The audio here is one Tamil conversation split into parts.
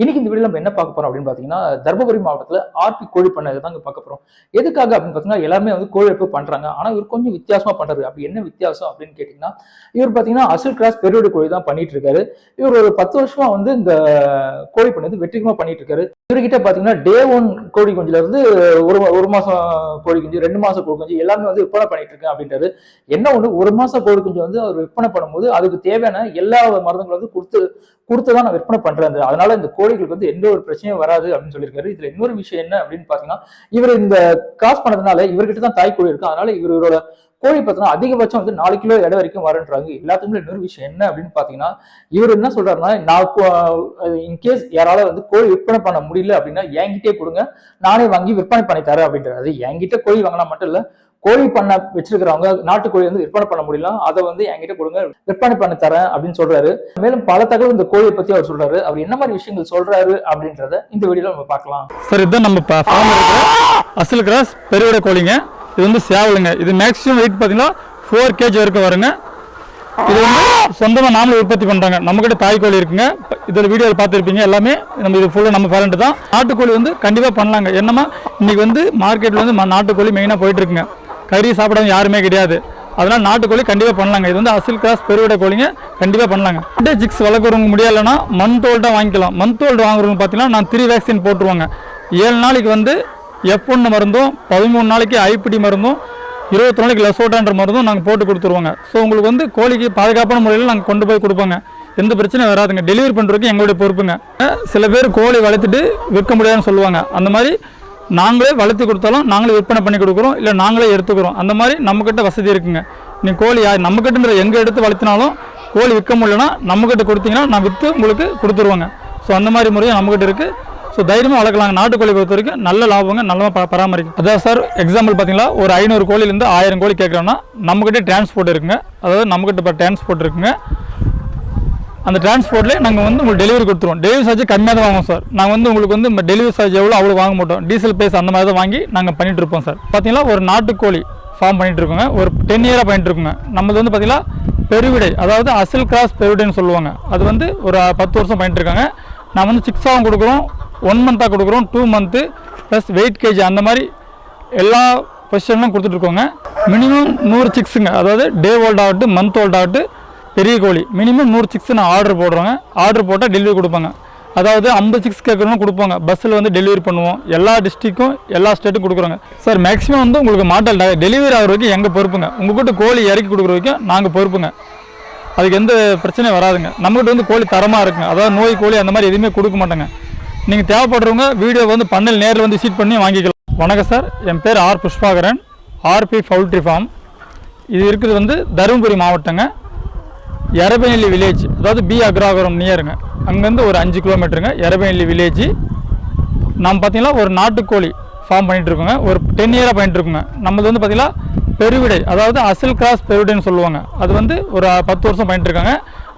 இன்னைக்கு இந்த வீடியோ நம்ம என்ன பார்க்க போறோம் அப்படின்னு பாத்தீங்கன்னா தர்மபுரி மாவட்டத்துல ஆர்பி கோழி பண்ணது தாங்க பார்க்க போறோம். எதுக்காக அப்படின்னு பாத்தீங்கன்னா எல்லாமே வந்து கோழி எடுப்பு பண்றாங்க. ஆனா இவர் கொஞ்சம் வித்தியாசமா பண்றாரு. அப்படி என்ன வித்தியாசம் அப்படின்னு கேட்டீங்கன்னா இவர் பாத்தீங்கன்னா அசல் கிராஸ் பெருவடி கோழி தான் பண்ணிட்டு இருக்காரு. இவர் ஒரு பத்து வருஷமா வந்து இந்த கோழி பண்ணது வந்து வெற்றிகரமா பண்ணிட்டு இருக்காரு. இவர்கிட்ட பார்த்தீங்கன்னா டே ஒன் கோழி குஞ்சுல இருந்து ஒரு ஒரு மாசம் கோழி குஞ்சு ரெண்டு மாசம் கோழி குஞ்சு எல்லாமே வந்து விற்பனை பண்ணிட்டு இருக்கேன் அப்படின்றாரு. என்ன ஒன்று ஒரு மாசம் கோழி குஞ்சு வந்து அவர் விற்பனை பண்ணும்போது அதுக்கு தேவையான எல்லா மருந்துகளும் வந்து கொடுத்து கொடுத்து தான் நான் விற்பனை பண்றேன் அதனால இந்த கோழிகளுக்கு வந்து எந்த ஒரு பிரச்சனையும் வராது அப்படின்னு சொல்லியிருக்காரு. இதுல இன்னொரு விஷயம் என்ன அப்படின்னு பாத்தீங்கன்னா இவர் இந்த காசு பண்ணதுனால இவர்கிட்ட தான் தாய் கோழி இருக்கு. அதனால இவரோட கோழி பார்த்தோம்னா அதிகபட்சம் வந்து நாலு கிலோ எடை வரைக்கும் வரன்றாங்க எல்லாத்துக்குமே இன்னொரு விஷயம் என்ன அப்படின்னு பாத்தீங்கன்னா இவர் என்ன சொல்றாருன்னா நான் இன்கேஸ் யாரால வந்து கோழி விற்பனை பண்ண முடியல அப்படின்னா என்கிட்டே கொடுங்க. நானே வாங்கி விற்பனை பண்ணி தரேன் அப்படின்றாரு. அது என்கிட்ட கோழி வாங்கினா மட்டும் இல்ல கோழி பண்ண வச்சிருக்கிறவங்க நாட்டுக்கோழி வந்து விற்பனை பண்ண முடியல அதை வந்து என்கிட்ட கொடுங்க விற்பனை பண்ண தரேன் அப்படின்னு சொல்றாரு. மேலும் பல தகவல் இந்த கோழியை பத்தி அவர் சொல்றாரு. அவர் என்ன மாதிரி விஷயங்கள் சொல்றாரு அப்படின்றத இந்த வீடியோல நம்ம பார்க்கலாம். சார் இதுதான் நம்ம அசல் கிராஸ் பெருவிட கோழிங்க. இது வந்து சேவலுங்க. இது மேக்ஸிமம் வெயிட் பார்த்தீங்கன்னா ஃபோர் கேஜி வரைக்கும் வருங்க. இது வந்து சொந்தமாக நாமளே உற்பத்தி பண்ணுறாங்க நம்மக்கிட்ட தாய் கோழி இருக்குங்க. இதில் வீடியோவில் பார்த்துருப்பீங்க. எல்லாமே நம்ம இது ஃபுல்லாக நம்ம பேரண்ட்டு தான். நாட்டுக்கோழி வந்து கண்டிப்பாக பண்ணலாங்க. என்னமா இன்றைக்கி வந்து மார்க்கெட்டில் வந்து ம- நாட்டுக்கோழி மெயினாக போயிட்டுருக்குங்க. கறி சாப்பிடாம யாருமே கிடையாது. அதனால் நாட்டுக்கோழி கண்டிப்பாக பண்ணலாங்க. இது வந்து அசில் கிராஸ் பெருவிட கோழிங்க. கண்டிப்பாக பண்ணலாங்க. டே ஜிக்ஸ் வளர்க்குறவங்க முடியலைன்னா மந்த் ஓல்டாக வாங்கிக்கலாம். மந்த் ஓல்டு வாங்குறவங்க பார்த்தீங்கன்னா நான் த்ரீ வேக்சின் போட்டுருவாங்க. ஏழு நாளைக்கு வந்து எஃப் ஒன்று மருந்தும் பதிமூணு நாளைக்கு ஐபிடி மருந்தும் இருபத்தி நாளைக்கு லெசோட்டான்ற மருந்தும் நாங்கள் போட்டு கொடுத்துருவோங்க. ஸோ உங்களுக்கு வந்து கோழிக்கு பாதுகாப்பான முறையில் நாங்கள் கொண்டு போய் கொடுப்போங்க. எந்த பிரச்சனையும் வராதுங்க. டெலிவரி பண்ணுறதுக்கு எங்களுடைய பொறுப்புங்க. சில பேர் கோழி வளர்த்துட்டு விற்க முடியாதுன்னு சொல்லுவாங்க. அந்த மாதிரி நாங்களே வளர்த்து கொடுத்தாலும் நாங்களே விற்பனை பண்ணி கொடுக்குறோம் இல்லை நாங்களே எடுத்துக்கிறோம். அந்த மாதிரி நம்மக்கிட்ட வசதி இருக்குங்க. நீ கோழி யார் நம்மக்கிட்டன்ற எங்கே எடுத்து வளர்த்தினாலும் கோழி விற்க முடியலன்னா நம்மக்கிட்ட கொடுத்தீங்கன்னா நான் விற்று உங்களுக்கு கொடுத்துருவோங்க. ஸோ அந்த மாதிரி முறையும் நம்மக்கிட்ட இருக்குது ஸோ தைரியமாக வளர்க்கலாங்க. நாட்டுக்கோழி பொறுத்த வரைக்கும் நல்ல லாபங்க நல்லா ப பராமரிக்கும் அதாவது சார் எக்ஸாம்பிள் பார்த்தீங்களா? ஒரு ஐநூறு கோழிலேருந்து ஆயிரம் கோழி கேட்குறோன்னா நம்மக்கிட்ட டிரான்ஸ்போர்ட் இருக்குங்க. அதாவது நம்மக்கிட்ட இப்போ டிரான்ஸ்போர்ட் இருக்குங்க. அந்த டிரான்ஸ்போர்ட்லேயே நாங்கள் வந்து உங்களுக்கு டெலிவரி கொடுத்துருவோம். டெலிவரி சார்ஜ் கம்மியாக தான் வாங்குவோம் சார் நாங்கள் வந்து உங்களுக்கு வந்து டெலிவரி சார்ஜ் எவ்வளோ அவ்வளோ வாங்க மாட்டோம். டீசல் பேஸ் அந்த மாதிரி தான் வாங்கி நாங்கள் பண்ணிட்டு இருப்போம் சார் பார்த்தீங்களா? ஒரு நாட்டுக்கோழி ஃபார்ம் பண்ணிட்டு இருக்கோங்க. ஒரு டென் இயராக பண்ணிட்டு இருக்கோங்க. நம்மளது வந்து பார்த்தீங்கன்னா பெருவிடை அதாவது அசில் கிராஸ் பெருவிடைன்னு சொல்லுவாங்க. அது வந்து ஒரு பத்து வருஷம் பண்ணிட்டு இருக்காங்க. நான் வந்து சிக்ஸாகவும் கொடுக்குறோம். ஒன் மந்த்தாக கொடுக்குறோம் two month plus weight KG அந்த மாதிரி எல்லா பொசிஷன்லாம் கொடுத்துட்ருக்கோங்க. மினிமம் நூறு சிக்ஸுங்க அதாவது டே ஓல்ட் ஆகட்டும் மந்த் ஓல்ட் ஆகட்டும் பெரிய கோழி. மினிமம் நூறு சிக்ஸ் நான் ஆர்டர் போடுறோங்க. ஆர்டர் போட்டால் டெலிவரி கொடுப்பாங்க. அதாவது ஐம்பது சிக்ஸ் கேட்குறவங்க கொடுப்பாங்க. பஸ்ஸில் வந்து டெலிவரி பண்ணுவோம். எல்லா டிஸ்ட்ரிக்கும் எல்லா ஸ்டேட்டும் கொடுக்குறோங்க. சார் மேக்ஸிமம் வந்து உங்களுக்கு மாட்டல். டெலிவரி ஆகிற வரைக்கும் எங்கள் பொறுப்புங்க? உங்கள்கிட்ட கோழி இறக்கி கொடுக்குற வரைக்கும் நாங்கள் பொறுப்புங்க. அதுக்கு எந்த பிரச்சனையும் வராதுங்க. நம்மகிட்ட வந்து கோழி தரமாக இருக்குங்க. அதாவது நோய் கோழி அந்த மாதிரி எதுவுமே கொடுக்க மாட்டேங்க. நீங்கள் தேவைப்படுறவங்க வீடியோ வந்து பண்ணல் நேரில் வந்து விசிட் பண்ணி வாங்கிக்கலாம். வணக்கம் சார் என் பேர் R Pushpakaran. RP poultry farm இது இருக்குது வந்து தருமபுரி மாவட்டங்க. எரபநெல்லி வில்லேஜ் அதாவது பி அக்ராகரம் நியருங்க அங்கேருந்து ஒரு அஞ்சு கிலோமீட்டருங்க எரபநெல்லி வில்லேஜ் நம்ம பார்த்திங்கன்னா ஒரு நாட்டுக்கோழி ஃபார்ம் பண்ணிகிட்ருக்கோங்க ஒரு டென் இயராக பண்ணிட்டு நம்மளது வந்து பார்த்திங்கன்னா பெருவிடை அதாவது அசல் கிராஸ் பெருவிடைன்னு சொல்லுவாங்க. அது வந்து ஒரு பத்து வருஷம் பண்ணிட்டுருக்காங்க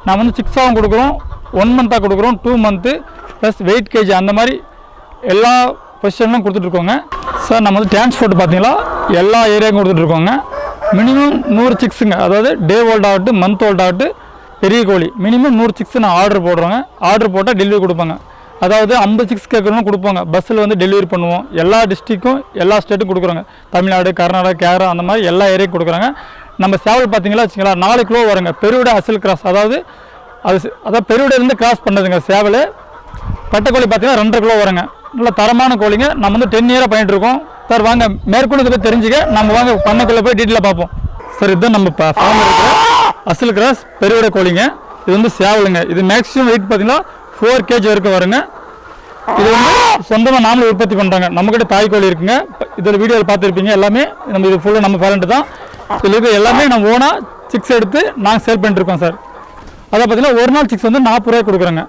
நான் வந்து சிக்ஸாகவும் கொடுக்குறோம் ஒன் மந்த்தாக கொடுக்குறோம் two month plus weight KG அந்த மாதிரி எல்லா பொசிஷன்லாம் கொடுத்துட்ருக்கோங்க. சார் நம்ம வந்து டிரான்ஸ்போர்ட் பார்த்தீங்களா? எல்லா ஏரியாவுக்கும் கொடுத்துட்ருக்கோங்க. மினிமம் நூறு சிக்ஸுங்க அதாவது டே ஓல்ட் ஆகட்டும் மந்த் ஓல்ட் ஆகட்டும் பெரிய கோழி. மினிமம் நூறு சிக்ஸ் நான் ஆர்டர் போடுறோங்க. ஆர்டர் போட்டால் டெலிவரி கொடுப்பாங்க. அதாவது ஐம்பது சிக்ஸ் கேட்குறவங்க கொடுப்பாங்க. பஸ்ஸில் வந்து டெலிவரி பண்ணுவோம். எல்லா டிஸ்ட்ரிக்கும் எல்லா ஸ்டேட்டும் கொடுக்குறாங்க. தமிழ்நாடு கர்நாடகா கேரளா அந்த மாதிரி எல்லா ஏரியாவும் கொடுக்குறாங்க. நம்ம சேவல் பார்த்தீங்களா வச்சுங்களா? நாலு கிலோ வருங்க. பெருவிட அசல் கிராஸ் அதாவது அது அதான் அதாவது பெருவிடையிலேருந்து கிராஸ் பண்ணதுங்க சேவல். பட்டைக்கோழி பார்த்தீங்கன்னா ரெண்டரை கிலோ வருங்க. நல்ல தரமான கோழிங்க. நம்ம வந்து டென் இயராக பண்ணிட்டு இருக்கோம் சார் வாங்க. மேற்கொண்டு இதை போய் தெரிஞ்சுக்க. நம்ம வாங்க பண்ணைக்குள்ளே போய் டீட்டெயிலாக பார்ப்போம். சார் இதுதான் நம்ம ஃபார்ம் இருக்கிற அசல் கிராஸ் பெருவிட கோழிங்க. இது வந்து சேவலுங்க. இது மேக்ஸிமம் வெயிட் பார்த்தீங்கன்னா ஃபோர் கேஜி வரைக்கும் வருங்க. இது வந்து சொந்தமாக நாமளும் உற்பத்தி பண்ணுறாங்க நம்மக்கிட்ட தாய் கோழி இருக்குங்க. இதில் வீடியோவில் பார்த்துருப்பீங்க. எல்லாமே நம்ம இது ஃபுல்லாக நம்ம பேரண்ட்டு தான். இதில் இருக்க எல்லாமே நம்ம ஓனாக சிக்ஸ் எடுத்து நாங்கள் சேல் பண்ணிட்டுருக்கோம் சார். அதை பார்த்தீங்கன்னா ஒரு நாள் சிக்ஸ் வந்து நாற்பது ரூபாய் கொடுக்குறோங்க.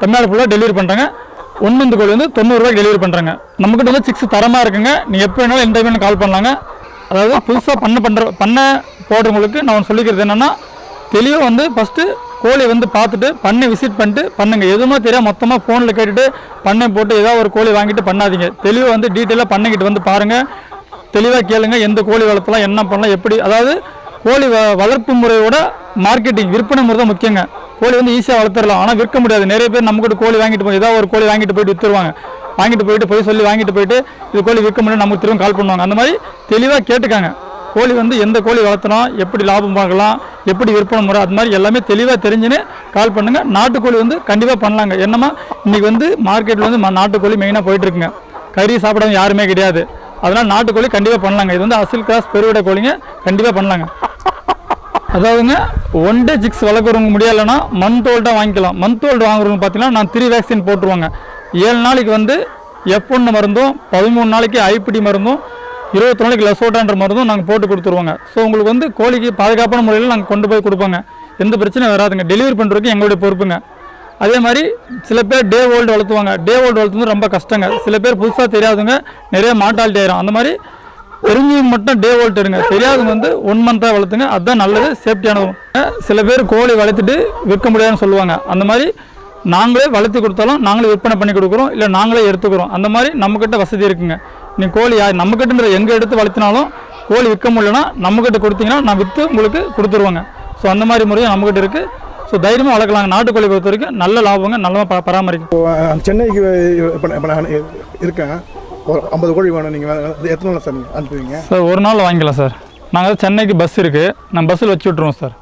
தமிழ்நாடு ஃபுல்லாக டெலிவரி பண்ணுறாங்க ஒன் மந்த் கோழி வந்து தொண்ணூறுரூவாய்க்கு டெலிவரி பண்ணுறாங்க நம்மக்கிட்ட வந்து சிக்ஸ் தரமாக இருக்குங்க. நீங்கள் எப்போ வேணாலும் எந்த டைம் கால் பண்ணலாங்க. அதாவது புதுசாக பண்ண பண்ணுற பண்ண போடுறவங்களுக்கு நான் ஒன்று சொல்லிக்கிறது என்னென்னா தெளிவாக வந்து ஃபஸ்ட்டு கோழி வந்து பார்த்துட்டு பண்ணை விசிட் பண்ணிட்டு பண்ணுங்கள் எதுவுமே தெரியாது மொத்தமாக ஃபோனில் கேட்டுட்டு பண்ணை போட்டு ஏதாவது ஒரு கோழி வாங்கிட்டு பண்ணாதீங்க. தெளிவாக வந்து டீட்டெயிலாக பண்ணைக்கிட்டு வந்து பாருங்கள் தெளிவாக கேளுங்க. எந்த கோழி வளர்த்தலாம் என்ன பண்ணலாம் எப்படி? அதாவது கோழி வ வளர்ப்பு முறையோட மார்க்கெட்டிங் விற்பனை முறை தான் முக்கியங்க. கோழி வந்து ஈஸியாக வளர்த்துடலாம். ஆனால் விற்க முடியாது. நிறைய பேர் நம்மகிட்ட கோழி வாங்கிட்டு போய் ஏதாவது ஒரு கோழி வாங்கிட்டு போயிட்டு வித்துருவாங்க. வாங்கிட்டு போயிட்டு போய் சொல்லி வாங்கிட்டு போயிட்டு இது கோழி விற்க முடியும் நமக்கு திரும்ப கால் பண்ணுவாங்க. அந்த மாதிரி தெளிவாக கேட்டுக்காங்க. கோழி வந்து எந்த கோழி வளர்த்தணும் எப்படி லாபம் பார்க்கலாம் எப்படி விற்பனை முறை அது மாதிரி எல்லாமே தெளிவாக தெரிஞ்சுன்னு கால் பண்ணுங்க. நாட்டுக்கோழி வந்து கண்டிப்பாக பண்ணலாங்க. என்னமா இன்றைக்கி வந்து மார்க்கெட்டில் வந்து நாட்டுக்கோழி மெயினாக போயிட்டு இருக்குங்க கறி சாப்பிடாம யாருமே கிடையாது. அதனால் நாட்டுக்கோழி கண்டிப்பாக பண்ணலாங்க. இது வந்து அசில் கிராஸ் பெருவிட கோழிங்க கண்டிப்பாக பண்ணலாங்க. அதாவதுங்க ஒன் டே சிக்ஸ் வளர்க்குறவங்க முடியலைன்னா மந்த் ஓல்டாக வாங்கிக்கலாம். மந்த் ஓல்டு வாங்குறவங்க பார்த்தீங்கன்னா நான் த்ரீ வேக்சின் போட்டுருவாங்க. ஏழு நாளைக்கு வந்து எஃப் ஒன்று மருந்தும் பதிமூணு நாளைக்கு ஐபிடி மருந்தும் இருபத்தி நாளைக்கு லெசோட்டான்ற மருந்தும் நாங்கள் போட்டு கொடுத்துருவோங்க. ஸோ உங்களுக்கு வந்து கோழிக்கு பாதுகாப்பான முறையில் நாங்கள் கொண்டு போய் கொடுப்போங்க. எந்த பிரச்சனையும் வராதுங்க. டெலிவரி பண்ணுறதுக்கு எங்களுடைய பொறுப்புங்க. அதே மாதிரி சில பேர் டே ஓல்டு வளர்த்துவாங்க. டே ஓல்டு வளர்த்துறது ரொம்ப கஷ்டங்க. சில பேர் புதுசாக தெரியாதுங்க நிறைய மாட்டாலிட்டி ஆயிரும். அந்த மாதிரி தெரிஞ்சவங்க மட்டும் டே ஓல்ட் எடுங்க. தெரியாது வந்து ஒன் மந்த்தாக வளர்த்துங்க. அதுதான் நல்லது. சேஃப்டியானதும் சில பேர் கோழி வளர்த்துட்டு விற்க முடியாதுன்னு சொல்லுவாங்க. அந்த மாதிரி நாங்களே வளர்த்து கொடுத்தாலும் நாங்களே விற்பனை பண்ணி கொடுக்குறோம். இல்லை நாங்களே எடுத்துக்கிறோம். அந்த மாதிரி நம்மக்கிட்ட வசதி இருக்குங்க. நீ கோழி யார்? நம்மக்கிட்டன்ற எங்கே எடுத்து வளர்த்தினாலும் கோழி விற்க முடியலன்னா நம்மக்கிட்ட கொடுத்தீங்கன்னா நான் விற்று உங்களுக்கு கொடுத்துருவாங்க. ஸோ அந்த மாதிரி முறையும் நம்மக்கிட்ட இருக்குது ஸோ தைரியமாக வளர்க்கலாங்க. நாட்டுக்கோழி பொறுத்த வரைக்கும் நல்ல லாபங்க. நல்லா ப பராமரிக்கும் சென்னைக்கு இப்போ நான் இருக்கேன். ஒரு ஐம்பது கோழி வேணும். நீங்கள் எத்தனை நாள் சார் நீங்கள் அனுப்புவீங்க? சார் ஒரு நாள் வாங்கிக்கலாம் சார். நாங்கள் சென்னைக்கு பஸ் இருக்குது நான் பஸ்ஸில் வச்சு விட்ருவோம் சார்.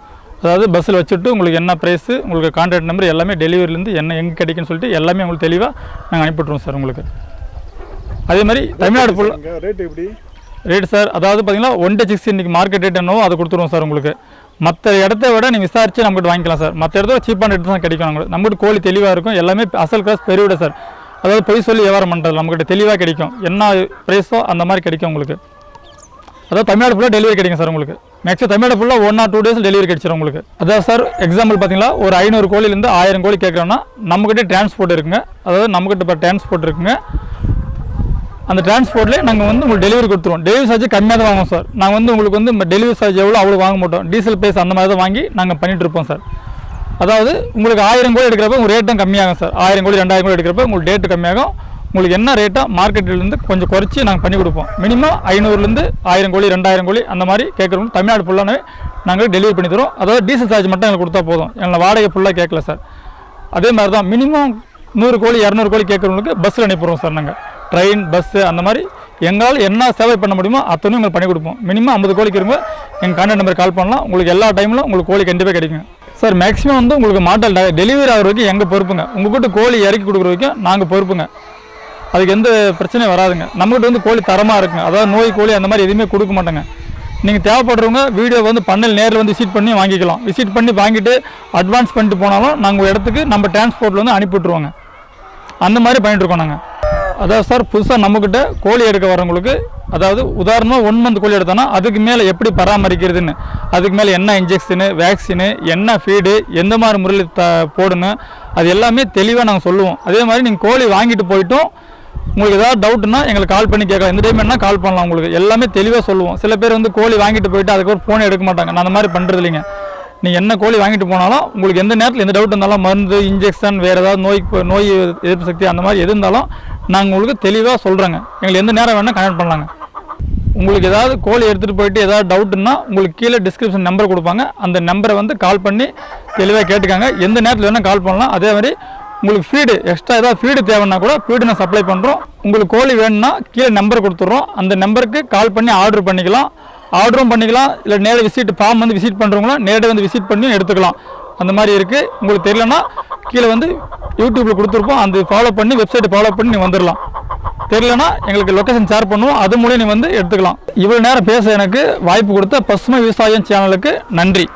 அதாவது பஸ்ஸில் வச்சுட்டு உங்களுக்கு என்ன ப்ரைஸு உங்களுக்கு கான்டாக்ட் நம்பர் எல்லாமே டெலிவரிலேருந்து என்ன எங்கே கிடைக்குன்னு சொல்லிட்டு எல்லாமே உங்களுக்கு தெளிவாக நாங்கள் அனுப்பிவிட்ருவோம் சார் உங்களுக்கு. அதே மாதிரி தமிழ்நாடு ஃபுல்லாக ரேட் எப்படி? ரேட் சார் அதாவது பார்த்தீங்கன்னா ஒன் டே சிக்ஸ் இன்றைக்கி மார்க்கெட் ரேட் என்னவோ அதை கொடுத்துருவோம் சார் உங்களுக்கு. மற்ற இடத்த விட நீங்கள் விசாரிச்சு நம்மகிட்ட வாங்கிக்கலாம் சார். மற்ற இடத்துல சீப்பான ரேட் தான் கிடைக்கும். உங்களுக்கு நம்மகிட்ட கோழி தெளிவாக இருக்கும். எல்லாமே அசல் கிளாஸ் பெருவிட சார் அதாவது பொய் சொல்லி வியாபாரம் பண்ணுறது நம்மகிட்ட தெளிவாக கிடைக்கும். என்ன ப்ரைஸோ அந்த மாதிரி கிடைக்கும் உங்களுக்கு. அதாவது தமிழ்நாடு ஃபுல்லாக டெலிவரி கிடைக்கும் சார் உங்களுக்கு. மேக்ஸிமம் தமிழ்நாடு ஃபுல்லாக one or two days delivery கிடைச்சிடும் உங்களுக்கு. அதாவது சார் எக்ஸாம்பிள் பார்த்தீங்கன்னா ஒரு ஐநூறு கோழிலேருந்து ஆயிரம் கோழி கேட்குறோன்னா நம்மக்கிட்ட டிரான்ஸ்போர்ட் இருக்குங்க. அதாவது நம்மக்கிட்ட இப்போ டிரான்ஸ்போர்ட் இருக்குங்க. அந்த டிரான்ஸ்போர்ட்லேயே நாங்கள் வந்து உங்களுக்கு டெலிவரி கொடுத்துருவோம். டெலிவரி சார்ஜ் கம்மியாக தான் வாங்குவோம் சார் நாங்கள் வந்து உங்களுக்கு வந்து டெலிவரி சார்ஜ் எவ்வளோ அவ்வளோ வாங்க மாட்டோம். டீசல் பேஸ் அந்த மாதிரி தான் வாங்கி நாங்கள் பண்ணிகிட்ருப்போம் இருப்போம் சார் அதாவது உங்களுக்கு ஆயிரம் கோழி எடுக்கிறப்ப உங்கள் ரேட்டும் கம்மியாகும் சார் ஆயிரம் கோழி ரெண்டாயிரம் கோழி எடுக்கிறப்ப உங்களுக்கு ரேட்டு கம்மியாகும். உங்களுக்கு என்ன ரேட்டோ மார்க்கெட்டிலேருந்து கொஞ்சம் குறைச்சி நாங்கள் பண்ணி கொடுப்போம். மினிமம் ஐநூறுலேருந்து ஆயிரம் கோழி ரெண்டாயிரம் கோழி அந்த மாதிரி கேட்குறவங்க தமிழ்நாடு ஃபுல்லானே நாங்கள் டெலிவரி பண்ணி தரோம் அதாவது டீசல் சார்ஜ் மட்டும் எங்களுக்கு கொடுத்தா போதும். எங்களை வாடகை ஃபுல்லாக கேட்கல சார் அதே மாதிரி தான் மினிமம் நூறு கோழி இரநூறு கோழி கேட்குறவங்களுக்கு பஸ்ஸில் அனுப்பிடுவோம் சார் நாங்கள் ட்ரெயின் பஸ்ஸு அந்த மாதிரி எங்களால் என்ன சேவை பண்ண முடியுமோ அத்தனையும் எங்களுக்கு பண்ணி கொடுப்போம். மினிமம் ஐம்பது கோழிக்கு இருங்க எங்கள் கான்டாக்ட் நம்பர் கால் பண்ணலாம். உங்களுக்கு எல்லா டைமில் உங்களுக்கு கோழி கண்டிப்பாக கிடைக்கும். சார் மேக்ஸிமம் வந்து உங்களுக்கு மாட்டல் டெலிவரி ஆகிற வரைக்கும் எங்கள் பொறுப்புங்க? உங்ககிட்ட கோழி இறக்கி கொடுக்குற வரைக்கும் நாங்கள் பொறுப்புங்க. அதுக்கு எந்த பிரச்சனையும் வராதுங்க. நம்மகிட்ட வந்து கோழி தரமாக இருக்குங்க. அதாவது நோய் கோழி அந்த மாதிரி எதுவுமே கொடுக்க மாட்டோங்க. நீங்கள் தேவைப்படுறவங்க வீடியோ வந்து பண்ணல் நேரில் வந்து விசிட் பண்ணி வாங்கிக்கலாம். விசிட் பண்ணி வாங்கிட்டு அட்வான்ஸ் பண்ணிட்டு போனாலும் நாங்கள் இடத்துக்கு நம்ம டிரான்ஸ்போர்ட்டில் வந்து அனுப்பி விட்ருவோங்க அந்த மாதிரி பண்ணிட்டுருக்கோம் நாங்கள் அதாவது சார் புதுசாக நம்மக்கிட்ட கோழி எடுக்க வரவங்களுக்கு அதாவது உதாரணமாக ஒன் மந்த் கோழி எடுத்தோன்னா அதுக்கு மேலே எப்படி பராமரிக்கிறதுன்னு அதுக்கு மேலே என்ன இன்ஜெக்ஷனு வேக்சினு என்ன ஃபீடு எந்த மாதிரி முறையில் த போடணும் அது எல்லாமே தெளிவாக நாங்கள் சொல்லுவோம். அதே மாதிரி நீங்கள் கோழி வாங்கிட்டு போயிட்டும் உங்களுக்கு ஏதாவது டவுட்னா எங்களுக்கு கால் பண்ணி கேட்கலாம். எந்த டைம் என்ன கால் பண்ணலாம் உங்களுக்கு. எல்லாமே தெளிவாக சொல்லுவோம். சில பேர் வந்து கோழி வாங்கிட்டு போயிட்டு அதுக்கப்புறம் ஃபோன் எடுக்க மாட்டாங்க. நான் அந்த மாதிரி பண்ணுறது இல்லைங்க. நீங்கள் என்ன கோழி வாங்கிட்டு போனாலும் உங்களுக்கு எந்த நேரத்தில் எந்த டவுட் இருந்தாலும் மருந்து இன்ஜெக்ஷன் வேறு ஏதாவது நோய் நோய் எதிர்ப்பு சக்தி அந்த மாதிரி எது இருந்தாலும் நாங்கள் உங்களுக்கு தெளிவாக சொல்கிறோங்க எங்களுக்கு எந்த நேரம் வேணால் கனெக்ட் பண்ணலாங்க. உங்களுக்கு ஏதாவது கோழி எடுத்துகிட்டு போயிட்டு ஏதாவது டவுட்டுன்னா உங்களுக்கு கீழே டிஸ்கிரிப்ஷன் நம்பர் கொடுப்பாங்க. அந்த நம்பரை வந்து கால் பண்ணி தெளிவாக கேட்டுக்காங்க. எந்த நேரத்தில் வேணால் கால் பண்ணலாம். அதே மாதிரி உங்களுக்கு ஃபீடு எக்ஸ்ட்ரா ஏதாவது ஃபீடு தேவைன்னா கூட ஃபீடு நான் சப்ளை பண்ணுறோம் உங்களுக்கு கோழி வேணும்னா கீழே நம்பர் கொடுத்துட்றோம். அந்த நம்பருக்கு கால் பண்ணி ஆர்டர் பண்ணிக்கலாம். ஆர்டரும் பண்ணிக்கலாம். இல்லை நேரில் விசிட் ஃபார்ம் வந்து விசிட் பண்ணுறவங்களாம் நேரடி வந்து விசிட் பண்ணி எடுத்துக்கலாம். அந்த மாதிரி இருக்குது உங்களுக்கு தெரியலன்னா கீழே வந்து யூடியூப்பில் கொடுத்துருப்போம். அந்த ஃபாலோ பண்ணி வெப்சைட்டை ஃபாலோ பண்ணி நீ வந்துடலாம் தெரியலனா எங்களுக்கு லொக்கேஷன் ஷேர் பண்ணுவோம். அது மூலியம் நீ வந்து எடுத்துக்கலாம். இவ்வளோ நேரம் பேச எனக்கு வாய்ப்பு கொடுத்த பசுமை விவசாயம் சேனலுக்கு நன்றி.